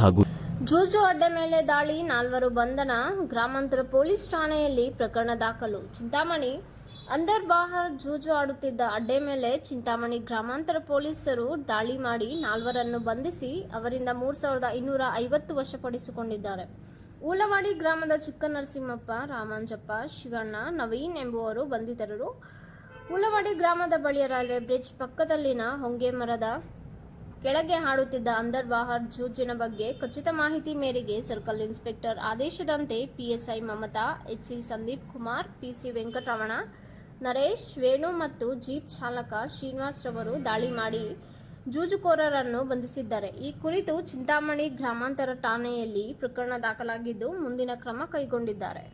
ಹಾಗೂ ಜೂಜು ಅಡ್ಡೆ ಮೇಲೆ ದಾಳಿ, ನಾಲ್ವರು ಬಂಧನ, ಗ್ರಾಮಾಂತರ ಪೊಲೀಸ್ ಠಾಣೆಯಲ್ಲಿ ಪ್ರಕರಣ ದಾಖಲು. ಚಿಂತಾಮಣಿ ಅಂದರ್ ಬಾಹರ್ ಜೂಜು ಆಡುತ್ತಿದ್ದ ಅಡ್ಡೆ ಮೇಲೆ ಚಿಂತಾಮಣಿ ಗ್ರಾಮಾಂತರ ಪೊಲೀಸರು ದಾಳಿ ಮಾಡಿ ನಾಲ್ವರನ್ನು ಬಂಧಿಸಿ ಅವರಿಂದ ಮೂರು ಸಾವಿರದ ಇನ್ನೂರ ಐವತ್ತು ವಶಪಡಿಸಿಕೊಂಡಿದ್ದಾರೆ. ಊಲವಾಡಿ ಗ್ರಾಮದ ಚಿಕ್ಕ ನರಸಿಂಹಪ್ಪ ರಾಮಾಂಜಪ್ಪ, ಶಿವಣ್ಣ, ನವೀನ್ ಎಂಬುವರು ಬಂಧಿತರರು. ಊಲವಾಡಿ ಗ್ರಾಮದ ಬಳಿಯ ರೈಲ್ವೆ ಬ್ರಿಡ್ಜ್ ಪಕ್ಕದಲ್ಲಿನ ಹೊಂಗೆ ಮರದ ಕೆಳಗೆ ಹಾಡುತ್ತಿದ್ದ ಅಂದರ್ ಬಾಹರ್ ಜೂಜಿನ ಬಗ್ಗೆ ಖಚಿತ ಮಾಹಿತಿ ಮೇರೆಗೆ ಸರ್ಕಲ್ ಇನ್ಸ್ಪೆಕ್ಟರ್ ಆದೇಶದಂತೆ PSI Mamata, HC Sandeep Kumar, PC Venkataramana, Naresh, Venu ಮತ್ತು ಜೀಪ್ ಚಾಲಕ ಶ್ರೀನಿವಾಸ್ ರವರು ದಾಳಿ ಮಾಡಿ ಜೂಜುಕೋರರನ್ನು ಬಂಧಿಸಿದ್ದಾರೆ. ಈ ಕುರಿತು ಚಿಂತಾಮಣಿ ಗ್ರಾಮಾಂತರ ಠಾಣೆಯಲ್ಲಿ ಪ್ರಕರಣ ದಾಖಲಾಗಿದ್ದು ಮುಂದಿನ ಕ್ರಮ ಕೈಗೊಂಡಿದ್ದಾರೆ.